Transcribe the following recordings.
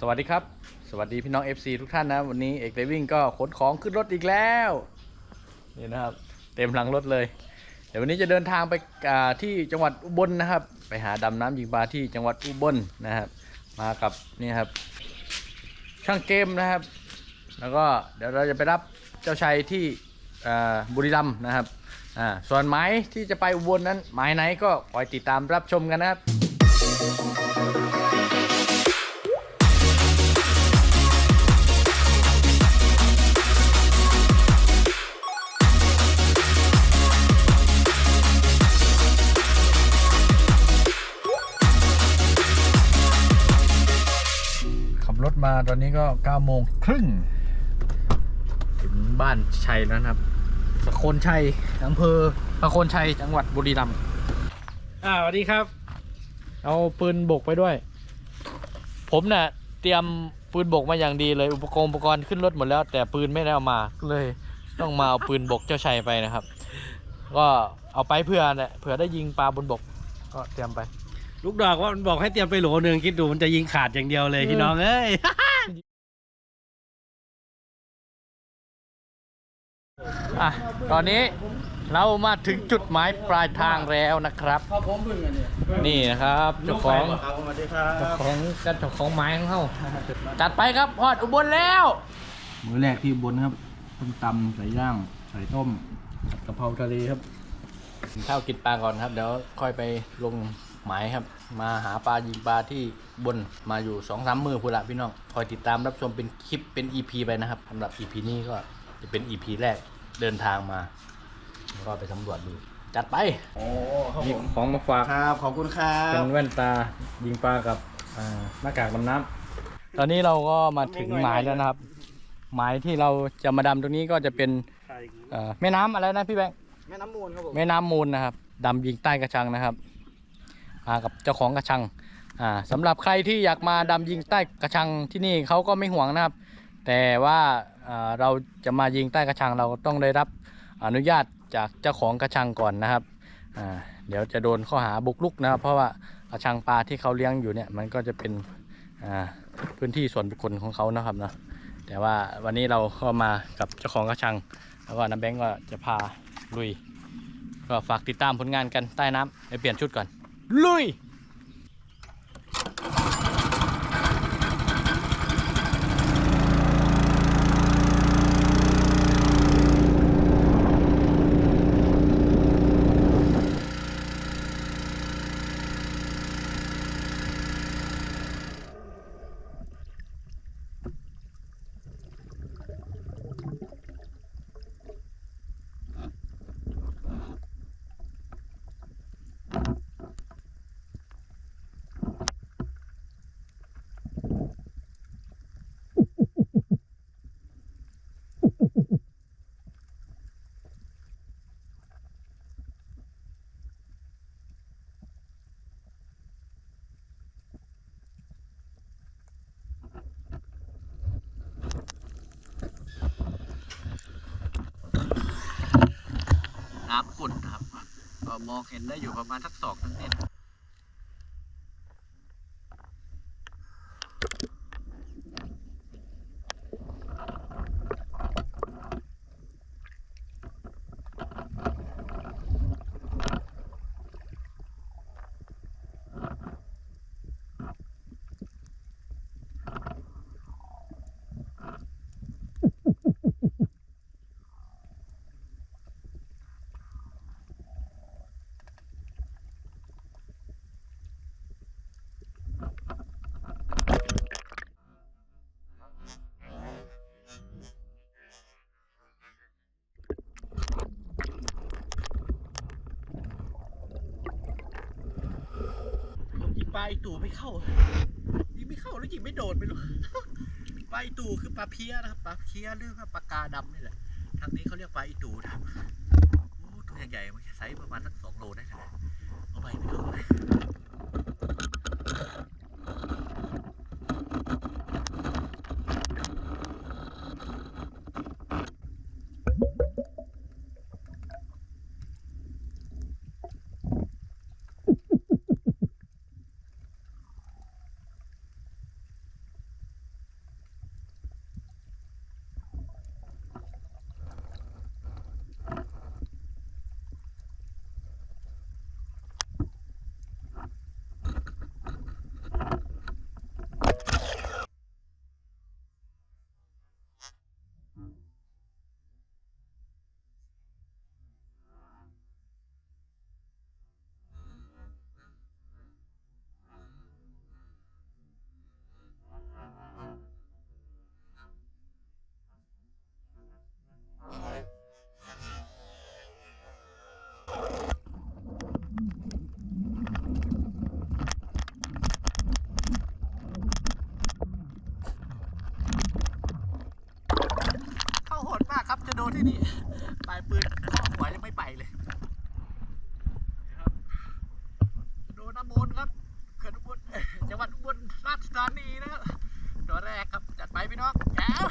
สวัสดีครับ สวัสดีพี่น้อง FC ทุกท่านนะ วันนี้เอกเลวิ่งก็ขนของขึ้นรถอีกแล้ว นี่นะครับ เต็มหลังรถเลย เดี๋ยววันนี้จะเดินทางไปที่จังหวัดอุบลนะครับ ไปหาดำน้ำยิงปลาที่จังหวัดอุบลนะครับ มากับนี่ครับ ช่างเกมนะครับ แล้วก็เดี๋ยวเราจะไปรับเจ้าชัยที่บุรีรัมย์นะครับอ่าส่วนไม้ที่จะไปอุบลนั้นไม้ไหนก็คอยติดตามรับชมกันนะครับ ตอนนี้ก็9โมงครึ่งถึงบ้านชัยแล้วนะครับสกลชัยอำเภอประโคนชัยจังหวัดบุรีรัมย์อ่าสวัสดีครับ เอาปืนบกไปด้วย ผมเนะ่ะเตรียมปืนบกมาอย่างดีเลยอุปกรณ์อุปกรณ์ขึ้นรถหมดแล้ว แต่ปืนไม่ได้เอามาก็เลย ต้องมาเอาปืนบกเจ้าชัยไปนะครับ ก็เอาไปเพื่อเนี่ยเผื่อได้ยิงปลาบนบก ก็เตรียมไป ลูกดอกว่ามันบอกให้เตรียมไปโหลหนึ่งคิดดูมันจะยิงขาดอย่างเดียวเลยอืมพี่น้องเอ้ย อะตอนนี้เรามาถึงจุดหมายปลายทางแล้วนะครับนี่นะครับเจ้าของสวัสดีครัเจ้าบของกันเจ้าของไม้ของเขาจัดไปครับพอดอุบลแล้ว มื้อแรกที่บนครับต้มตำใส่ย่างใส่ต้มกะเพราทะเลครับกินข้าวกินปลาก่อนครับ เดี๋ยวค่อยไปลงหมายครับ มาหาปลายิงปลาที่บนมาอยู่สองสามมือพูดละพี่น้องคอยติดตามรับชมเป็นคลิปเป็น EP ไปนะครับสำหรับ EP นี้ก็ จะเป็น EP แรกเดินทางมาแล้วก็ไปสำรวจดู จัดไป โอ้ครับมีผมของมาฝาก ครับขอบคุณครัเป็นบแว่นตายิงปลากับอ่าหน้ากากดำน้ำตอนนี้เราก็มาถึงหมายแล้วนะครับ หมายที่เราจะมาดำตรงนี้ก็จะเป็นเอ่อแม่น้ำอะไรนะพี่แบงค์แม่น้ำมูลครับผม แม่น้ำมูลนะครับดำยิงใต้กระชังนะครับมากับเจ้าของกระชังอ่าสำหรับใครที่อยากมาดำยิงใต้กระชังที่นี่เขาก็ไม่ห่วงนะครับ แต่ว่าอ่า เราจะมายิงใต้กระชังเราต้องได้รับอนุญาตจากเจ้าของกระชังก่อนนะครับเดี๋ยวจะโดนข้อหาบุกรุกนะครับ เพราะว่ากระชังปลาที่เขาเลี้ยงอยู่เนี่ยมันก็จะเป็นพื้นที่ส่วนบุคคลของเขานะครับเนาะแต่ว่าวันนี้เราก็มากับเจ้าของกระชัง แล้วก็น้ำแบงก์ก็จะพาลุย ก็ฝากติดตามผลงานกันใต้น้ำไปเปลี่ยนชุดก่อน ลุย น้ำขุ่นนะครับก็มองเห็นได้อยู่ประมาณสักสองทั้งเมตร ตู่ไม่เข้ายิงไม่เข้าแล้วยิงไม่โดดไปหรอปลาอีตู่คือปลาเพี้ยนะครับปลาเพี้ยหรืองปลากาดำนี่แหละทางนี้เขาเรียกปลาอีตู่นะครับโอ้ตัวใหญ่ๆมันไซส์ประมาณสักสองโลได้เลยเอาไปไม่เข้าเลย ที่นี่ปลายปืนข้อหัวยังไม่ไปเลยนะครับโดนน้ำมนต์ครับเขื่อนอุบลเอ้ยจังหวัดอุบลราชธานีนะครับตัวแรกครับ จัดไปพี่น้องแก้ว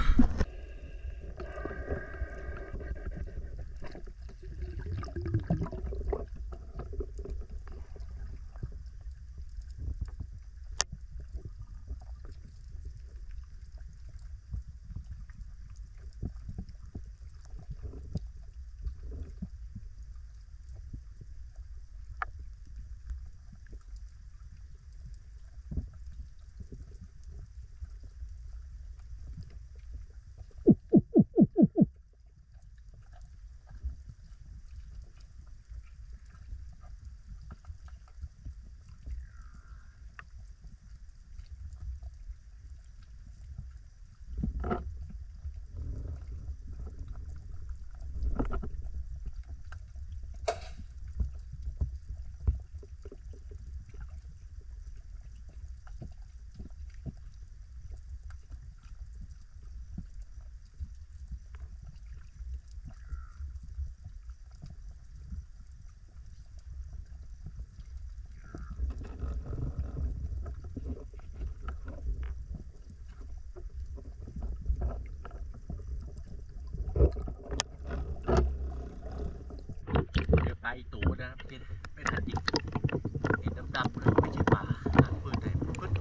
เจอปลาอี ตูนะครับเป็นเป็นทันจิกติดดำๆนะไม่ใช่ปลาหางปืนเลยปึ๊ด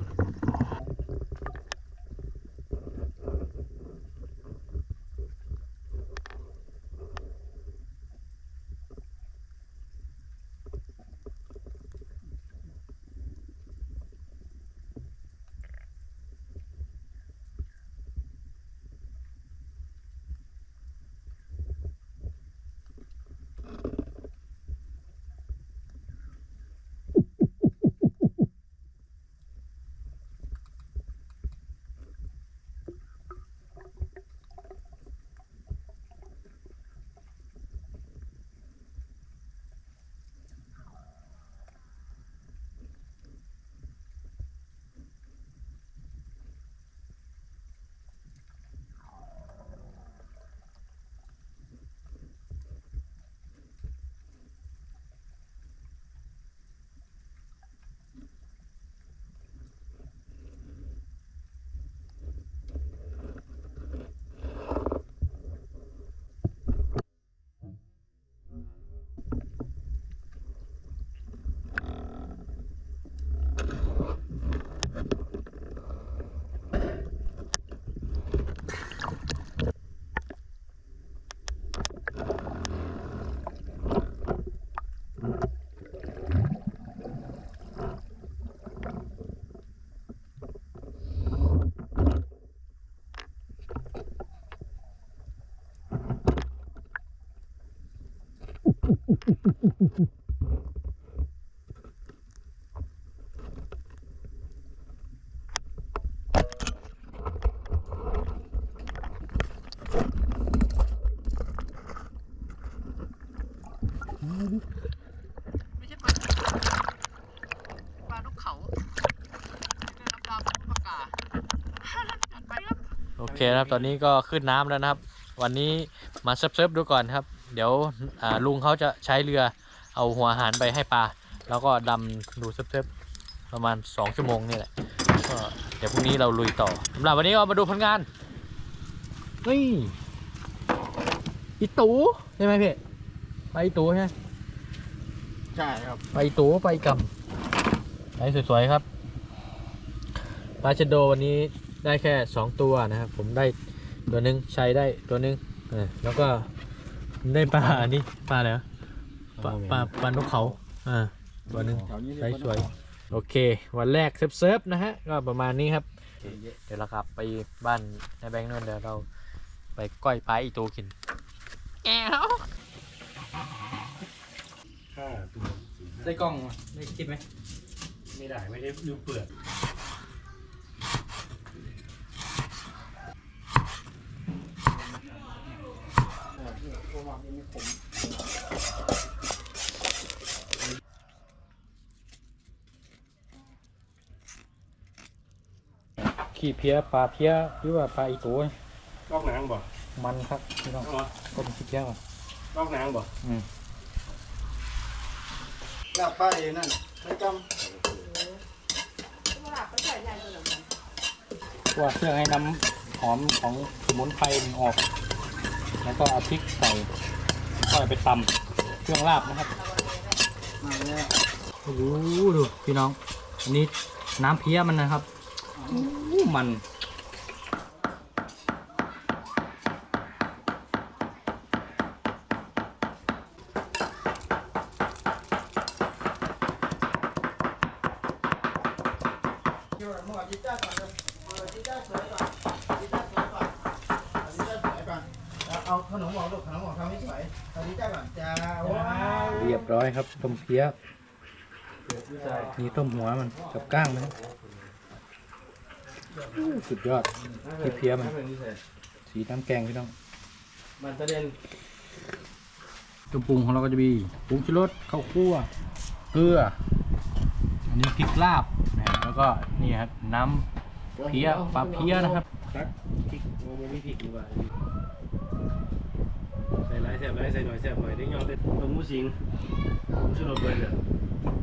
ไม่ใช่ปลาปลานกเขาเดินดำๆปลากาจัดไปครับ โอเคนะครับ ตอนนี้ก็ขึ้นน้ำแล้วนะครับ วันนี้มาเซิร์ฟๆดูก่อนครับ เดี๋ยวอ่าลุงเขาจะใช้เรือเอาหัวอาหารไปให้ปลา แล้วก็ดำดูเซิร์ฟๆประมาณ 2 ชั่วโมงนี่แหละก็เดี๋ยวพรุ่งนี้เราลุยต่อสำหรับวันนี้ก็มาดูผลงานนี่อีตูใช่ไหมพี่ไปอีตูใช่ไหมใช่ครับไปอีตูไปกำไปสวยๆครับปลาชะโดวันนี้ได้แค่สองตัวนะครับ ผมได้ตัวหนึงชัยได้ตัวหนึงเออแล้วก็ ได้ปลาอันนี้ปลาอะไรวะปลาปลาปลานกเขาอ่าตัวหนึงแถวนี้ใช้สวยโอเค วันแรกเซิร์ฟเซิร์ฟนะฮะ ก็ประมาณนี้ครับ เดี๋ยวเรากลับไปบ้านในแบงค์นู่นเดี๋ยวเราไปก้อยปลาอีตูกินแก้วค่าตัวได้กล้องได้คลิปไหมไม่ได้ไม่ได้ดูเปลือก ขี้เพี้ยปลาเพี้ยหรือว่าปลาอีตูลอกหนังบ่มันครับพี่น้องเอาวะต้มพริกแก้วก่อนลอกหนังบ่อืมลาบป้าเองนั่นไม่จคั่วเครื่องให้น้ำหอมของสมุนไพรมันออก แล้วก็เอาพริกใส่ก็ไปตำเครื่องลาบนะครับำมาแล้วโอ้โหดูพี่น้องอันนี้น้ำเพี้ยมันนะครับอู้ มันเดี๋ยวหมอจิจ้าก่อนเลยเออจิจ้าสวยก่อนจิจ้าสวยก่อนเอาจิจ้าสวยก่อนเอาเอาขนมหวานลูกขนมหวานทำให้สวยเอาจิจ้าก่อนจ้าว้าวเรียบร้อยครับต้มเพี้ยนี่ต้มหัวมันกับก้างนะครับอู้ สุดยอดที่เพี้ยมันสีน้ำแกงพี่น้องมันจะเด่นเครื่องปรุงของเราก็จะมีผงชูรสข้าวคั่วเกลือ อันนี้พริกลาบนะแล้วก็นี่ครับน้ำเพี้ยปลาเพี้ยนะครับตักพริกโอ้มันมีพริกดีกว่าใส่หลายแซ่บหลายใส่หน่อยแซ่บหน่อยได้ยอดเลยต้มหมูสิงหมูชุรสเบิดเลย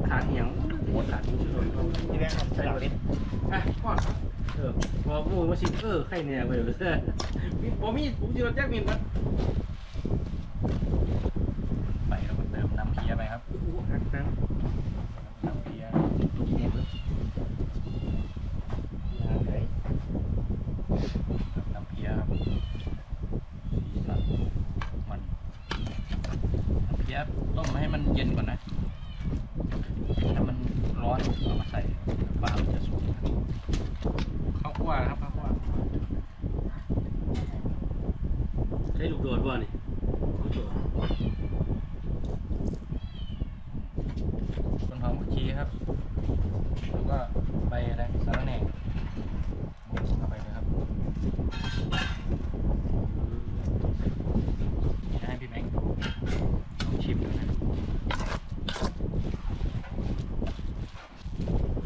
ขาดเหี่ยงหมดขาดหมูชุรสนี่แหละครับใส่หลังนิดอะพ่อ เออพอหมูมาสิเออไข่เนี่ยไปเลยมีบ่มีผมจะรสแจ็คมินครับปแล้วก็เติมน้ำเพี้ยไปครับ โอ้โหหักน้ำ น้ำเพี้ย เนี่ยเบิดยาไหน น้ำเพี้ยครับสีสันมันน้ำเพี้ยต้มให้มันเย็นก่อนนะถ้ามันร้อนเอามาใส่ปลามันจะสุก ข้าวคั่วนะครับข้าวคั่วใช้ลูกโดดบ่นี่ลูกโดด ต้นหอมผักชีครับ แล้วก็ใบอะไรสาระแหน่บุกเข้าไปเลยครับนี่ให้พี่แบงค์ลองชิมดูนะ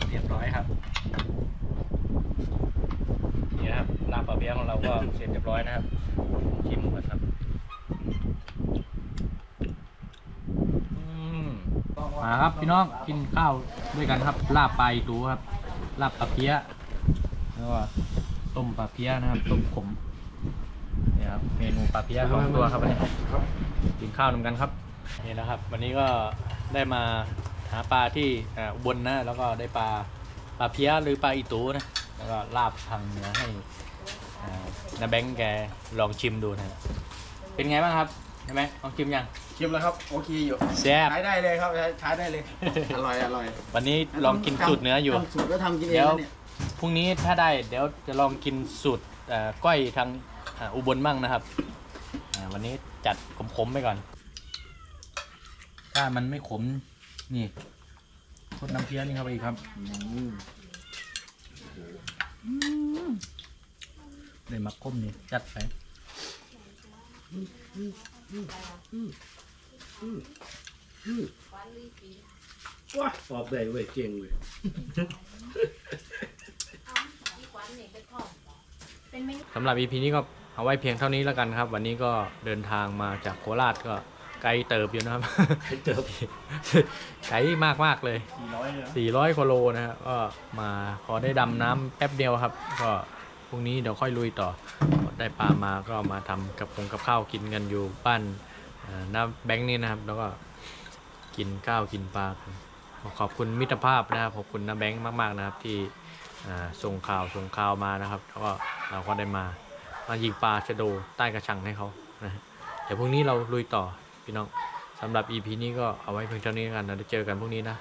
เรียบร้อยครับนี่นะครับลาบปลาเปี๊ยะของเราก็เสร็จเรียบร้อยนะครับชิมก่อนครับอืม มาครับพี่น้องกินข้าวด้วยกันครับลาบปลาอีตูครับลาบปลาเพี้ยแล้วก็ต้มปลาเพี้ยนะครับต้มขมเนี่ยครับเมนูปลาเพี้ยสองตัวครับวันนี้กินข้าวนำกันครับนี่นะครับ วันนี้ก็ได้มาหาปลาที่อ่าอุบลนะแล้วก็ได้ปลาปลาเพี้ยหรือปลาอีตูนะแล้วก็ลาบทางเนือให้อนาแบงค์แกลองชิมดูนะเป็นไงบ้างครับ ใช่ไหมลองชิมยัง ชิมแล้วครับ โอเคอยู่แซ่บ ใช้ได้เลยครับใช้ได้เลย อร่อยอร่อยวันนี้ลองกินสูตรเนื้ออยู่ ทำสูตรก็ทำกินเองเดี๋ยว นะเนี่ยพรุ่งนี้ถ้าได้เดี๋ยวจะลองกินสูตรเอ่อก้อยทางอ่าอุบลบ้างนะครับอ่าวันนี้จัดขมๆไปก่อน ถ้ามันไม่ขมนี่ทดน้ำเพี้ยนี่เข้าไปอีกครับเลยมักก้มนี่จัดไป ว้าตอบได้เว้ยเก่งเว้ยสำหรับ EP นี้ก็เอาไว้เพียงเท่านี้แล้วกันครับ วันนี้ก็เดินทางมาจากโคราชก็ไกลเติบอยู่นะครับให้เจอไกลมากมากเลยสี่ร้อยเลย400กว่าโลนะครับก็มาพอได้ดำน้ำแป๊บเดียวครับ ก็ พรุ่งนี้เดี๋ยวค่อยลุยต่อ ได้ปลามาก็มาทำกับคงกับข้าวกินกันอยู่บ้านน้าแบงค์นี่นะครับ แล้วก็กินข้าวกินปลากันขอบคุณมิตรภาพนะครับ ขอบคุณน้าแบงค์มาก ๆนะครับ ที่ส่งข่าวส่งข่าวมานะครับ แล้วก็เราก็ได้มามายิงปลาชะโดใต้กระชังให้เขานะเดี๋ยวพรุ่งนี้เราลุยต่อพี่น้องสำหรับ EP นี้ก็เอาไว้เพียงเท่านี้กันนะเดี๋ยวเจอกันพรุ่งนี้นะ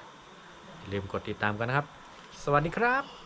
อย่าลืมกดติดตามกันนะครับ สวัสดีครับ